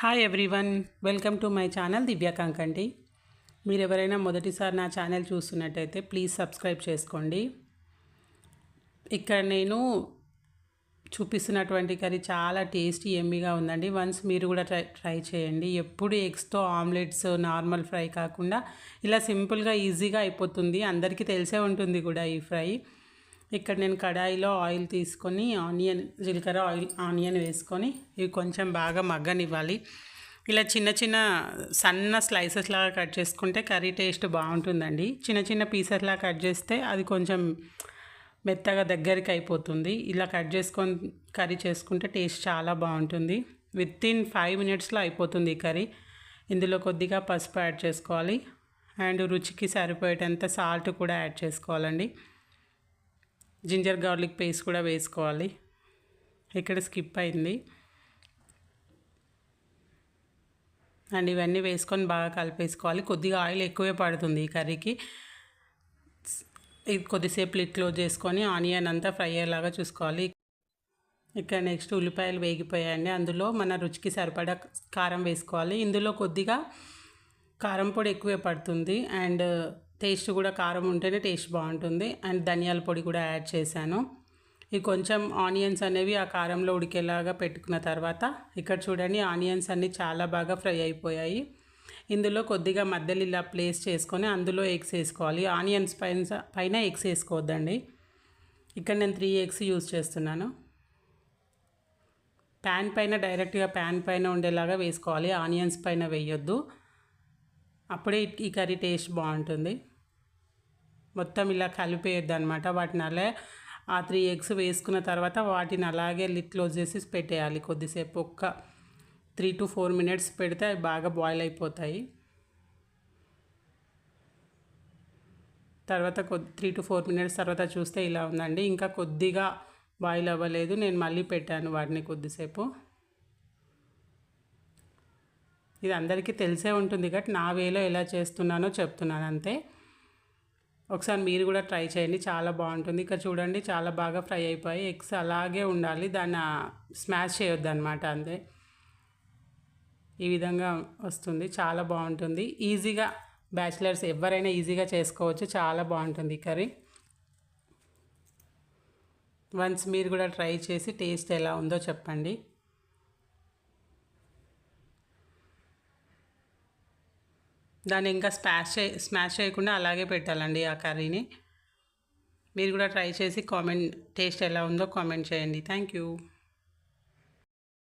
Hi everyone welcome to my channel Divya అండి మీరు ఎవరైనా మొదటిసారి నా ఛానల్ చూస్తున్నట్టయితే ప్లీజ్ సబ్స్క్రైబ్ చేసుకోండి. ఇక్కడ నేను చూపిస్తున్నటువంటి కర్రీ చాలా టేస్టీ ఎమ్మిగా ఉందండి. వన్స్ మీరు కూడా ట్రై ట్రై చేయండి. ఎప్పుడు ఎగ్స్తో ఆమ్లెట్స్ నార్మల్ ఫ్రై కాకుండా ఇలా సింపుల్గా ఈజీగా అయిపోతుంది. అందరికీ తెలిసే ఉంటుంది కూడా ఈ ఫ్రై ఇక్కడ నేను కడాయిలో ఆయిల్ తీసుకొని ఆనియన్ జీలకర్ర ఆయిల్ ఆనియన్ వేసుకొని ఇవి కొంచెం బాగా మగ్గనివ్వాలి. ఇలా చిన్న చిన్న సన్న స్లైసెస్ లాగా కట్ చేసుకుంటే కర్రీ టేస్ట్ బాగుంటుందండి. చిన్న చిన్న పీసెస్ లాగా కట్ చేస్తే అది కొంచెం మెత్తగా దగ్గరికి అయిపోతుంది. ఇలా కట్ చేసుకొని కర్రీ చేసుకుంటే టేస్ట్ చాలా బాగుంటుంది. విత్ ఇన్ ఫైవ్ మినిట్స్లో అయిపోతుంది ఈ కర్రీ. ఇందులో కొద్దిగా పసుపు యాడ్ చేసుకోవాలి. అండ్ రుచికి సరిపోయేటంత సాల్ట్ కూడా యాడ్ చేసుకోవాలండి. జింజర్ గార్లిక్ పేస్ట్ కూడా వేసుకోవాలి. ఇక్కడ స్కిప్ అయింది. అండ్ ఇవన్నీ వేసుకొని బాగా కలిపేసుకోవాలి. కొద్దిగా ఆయిల్ ఎక్కువే పడుతుంది ఈ కర్రీకి. ఇది కొద్దిసేపు లిట్ క్లోజ్ చేసుకొని ఆనియన్ అంతా ఫ్రై అయ్యేలాగా చూసుకోవాలి. ఇక్కడ నెక్స్ట్ ఉల్లిపాయలు వేగిపోయాయండి. అందులో మన రుచికి సరిపడా కారం వేసుకోవాలి. ఇందులో కొద్దిగా కారం పొడి ఎక్కువే పడుతుంది. అండ్ టేస్ట్ కూడా కారం ఉంటేనే టేస్ట్ బాగుంటుంది. అండ్ ధనియాల పొడి కూడా యాడ్ చేశాను. ఇవి కొంచెం ఆనియన్స్ అనేవి ఆ కారంలో ఉడికేలాగా పెట్టుకున్న తర్వాత ఇక్కడ చూడండి ఆనియన్స్ అన్నీ చాలా బాగా ఫ్రై అయిపోయాయి. ఇందులో కొద్దిగా మధ్యలో ఇలా ప్లేస్ చేసుకొని అందులో ఎగ్స్ వేసుకోవాలి. ఆనియన్స్ పైన పైన ఎగ్స్ వేసుకోవద్దండి. ఇక్కడ నేను త్రీ ఎగ్స్ యూజ్ చేస్తున్నాను. ప్యాన్ పైన డైరెక్ట్గా ప్యాన్ పైన ఉండేలాగా వేసుకోవాలి. ఆనియన్స్ పైన వేయొద్దు. అప్పుడే ఈ కర్రీ టేస్ట్ బాగుంటుంది. మొత్తం ఇలా కలిపేయద్దు అనమాట వాటిని అలా ఆ త్రీ ఎగ్స్ వేసుకున్న తర్వాత వాటిని అలాగే లిట్ క్లోజ్ చేసి పెట్టేయాలి. కొద్దిసేపు ఒక్క త్రీ టు ఫోర్ మినిట్స్ పెడితే అవి బాగా బాయిల్ అయిపోతాయి. తర్వాత కొద్ది త్రీ టు ఫోర్ మినిట్స్ తర్వాత చూస్తే ఇలా ఉందండి. ఇంకా కొద్దిగా బాయిల్ అవ్వలేదు. నేను మళ్ళీ పెట్టాను వాటిని కొద్దిసేపు. ఇది అందరికీ తెలిసే ఉంటుంది కాబట్టి నా వేలో ఎలా చేస్తున్నానో చెప్తున్నాను అంతే. ఒకసారి మీరు కూడా ట్రై చేయండి చాలా బాగుంటుంది. ఇక్కడ చూడండి చాలా బాగా ఫ్రై అయిపోయి ఎగ్స్ అలాగే ఉండాలి దాన్ని స్మాష్ చేయొద్దు అనమాట అంతే. ఈ విధంగా వస్తుంది చాలా బాగుంటుంది. ఈజీగా బ్యాచిలర్స్ ఎవరైనా ఈజీగా చేసుకోవచ్చు చాలా బాగుంటుంది కర్రీ. వన్స్ మీరు కూడా ట్రై చేసి టేస్ట్ ఎలా ఉందో చెప్పండి. దాన్ని ఇంకా స్మాష్ స్మాష్ చేయకుండా అలాగే పెట్టాలండి ఆ కర్రీని. మీరు కూడా ట్రై చేసి కామెంట్ టేస్ట్ ఎలా ఉందో కామెంట్ చేయండి. Thank you.